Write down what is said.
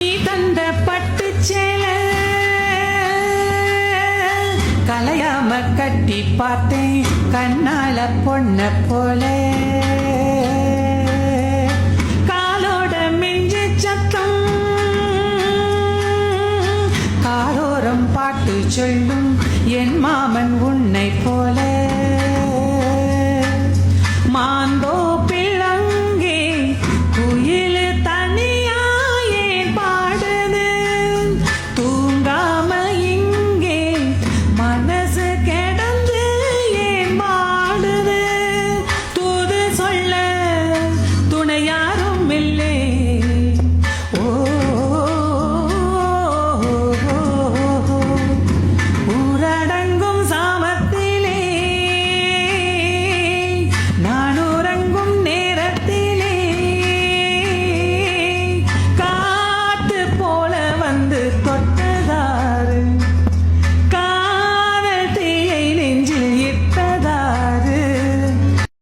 நீ தந்த பட்டு சேல கலையாம கட்டி பார்த்தேன் கண்ணால பொண்ண போல. காலோட மிஞ்சி சத்தம் காரோரம் பாட்டு சொல்லும் என் மாமன் உன்னை போல.